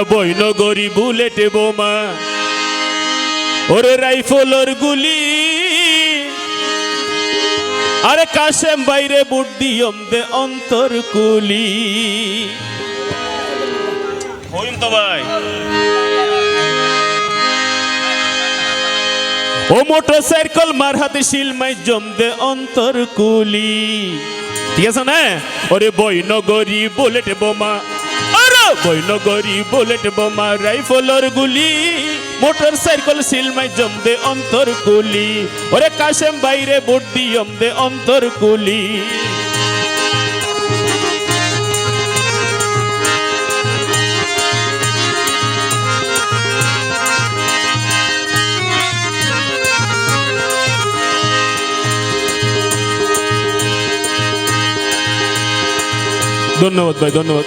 আরে বৈনগরী বুলেটে বোমা। ওরে রাইফলর গুলি। আরে কাশেম বাইরে বুট দিয়ম দে অন্তর কুলি। হইন তো ভাই। ও মোটর সাইকেল মার হাতে শিলমাই জম দে অন্তর কুলি। ঠিক আছে না? ওরে বৈনগরী বুলেট বোমা। বৈনগরী বুলেট বোমা, রাইফলর গুলি, মোটর সাইকেল শিলমাই জম দে অন্তর কুলি। ওরে কাশেম বাইরে বুট দিয়ম অন্তর কুলি। ধন্যবাদ ভাই, ধন্যবাদ।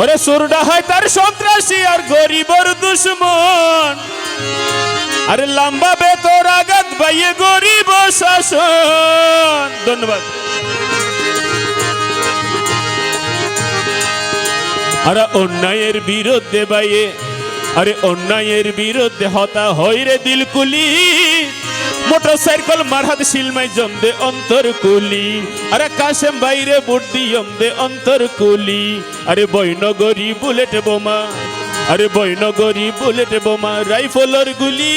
ওরে সুরডা হয় তার সন্ত্রাসী আর গরিবর দুশ্মন। আরে লম্বা বেতর আঘাত ভাই গরিব শাসন। ধন্যবাদ। আরে অন্যায়ের বিরুদ্ধে বাইয়ে, আরে অন্যায়ের বিরুদ্ধে হতা হই রে দিলকুলি। মোটর সাইকেল মারহাত শিলমাই জমদে অন্তর কুলি। আরে কাশেম বাইরে বুদ্ধি জমদে অন্তর কুলি। আরে বৈনগরী বুলেট বোমা, আরে বৈনগরী বুলেট বোমা, রাইফলর গুলি।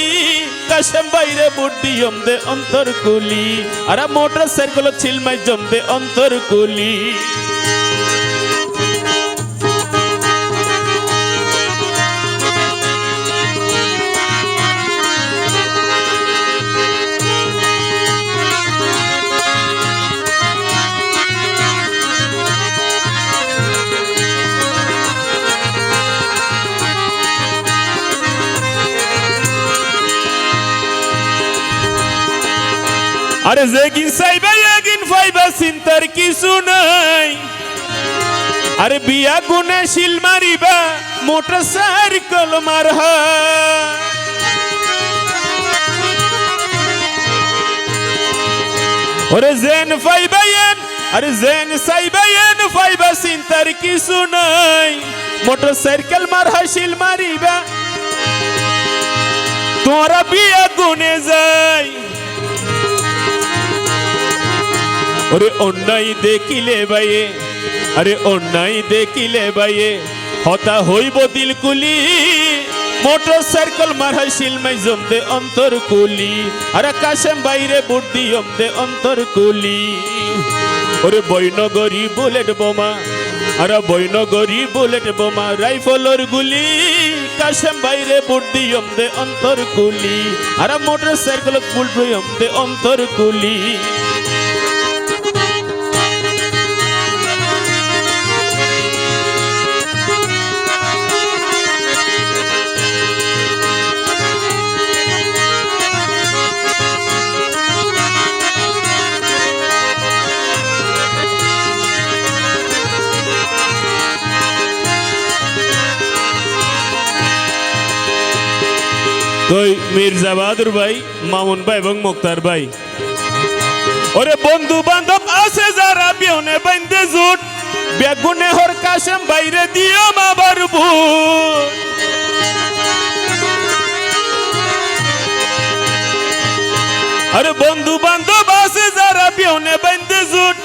কাশেম বাইরে বুদ্ধি জমদে অন্তর কুলি। আরে মোটর সাইকেল শিলমাই জমদে অন্তর কুলি। আরে যেগিন চাইবা এগিন পাইবা চিন্তার কিছু নাই আরে বিয়া গুনে শিল মারিবা মোটর সাইকেল মারহা ওরে জেন পাইবা এন আরে জেন চাইবা এন পাইবা চিন্তার কিছু নাই মোটর সাইকেল মারহা শিল মারিবা তোরা বিয়া গুনে যায় ওরে অন্যায় দেখিলে বাইয়ে আরে অন্যায় দেখিলে বাইয়ে হতা হইব দিল কুলি মোটর সাইকেল মারহাই শিলমাই জমদে অন্তর কুলি আরে কাশেম বাইরে বুদ্ধি জমদে অন্তর কুলি ওরে বৈনগরী বুলেট বোমা আরে বৈনগরী বুলেট বোমা রাইফলর গুলি কাশেম বাইরে বুদ্ধি জমদে অন্তর কুলি আরে মোটর সাইকেল বুলবু জমদে অন্তর কুলি তুই মির্জা বাহাদুর ভাই, মামুন ভাই এবং মুক্তার ভাই। ওরে বন্ধু বান্ধব আছে যারা বিহনে বাইন্দে জুট, বেগুনে হর কাশেম বাইরে দিও মাবার ভূত আরে বন্ধু বান্ধব আছে যারা বিহনে বাইন্দে জুট,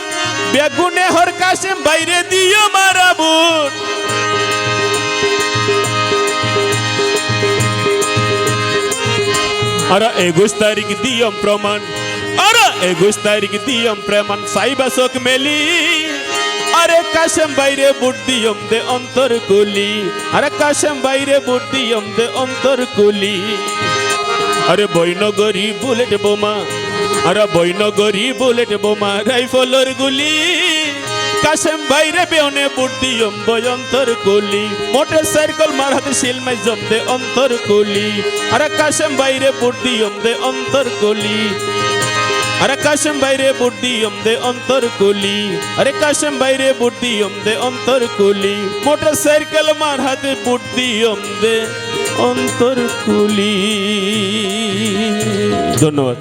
বেগুনে হর কাশেম বাইরে দিও মারা আরে একুশ তারিখ দিয়ম প্রমাণ আরে একুশ তারিখ দিয়ম প্রমাণ সাইবা চোখ মেলি আরে কাশেম বাইরে বুট দিয়ম দে অন্তর কুলি আরে কাশেম বাইরে বুট দিয়ম দে অন্তর কুলি আরে বৈনগরী বুলেট বোমা আরে বৈনগরী বুলেট বোমা রাইফলর গুলি কাশেম বাইরে বেউনে বুদ্ধি অম্বয় অন্তর কুলি। মোটর সাইকেল মারহাতে শিলমাই জমদে অন্তর কুলি। আরে কাশেম বাইরে বুদ্ধি দে অন্তর কুলি। আরে কাশেম বাইরে বুদ্ধি দে অন্তর কুলি। আরে কাশেম বাইরে বুদ্ধি দে অন্তর কুলি। মোটর সাইকেল মারহাতে বুদ্ধি দে অন্তর কুলি। ধন্যবাদ।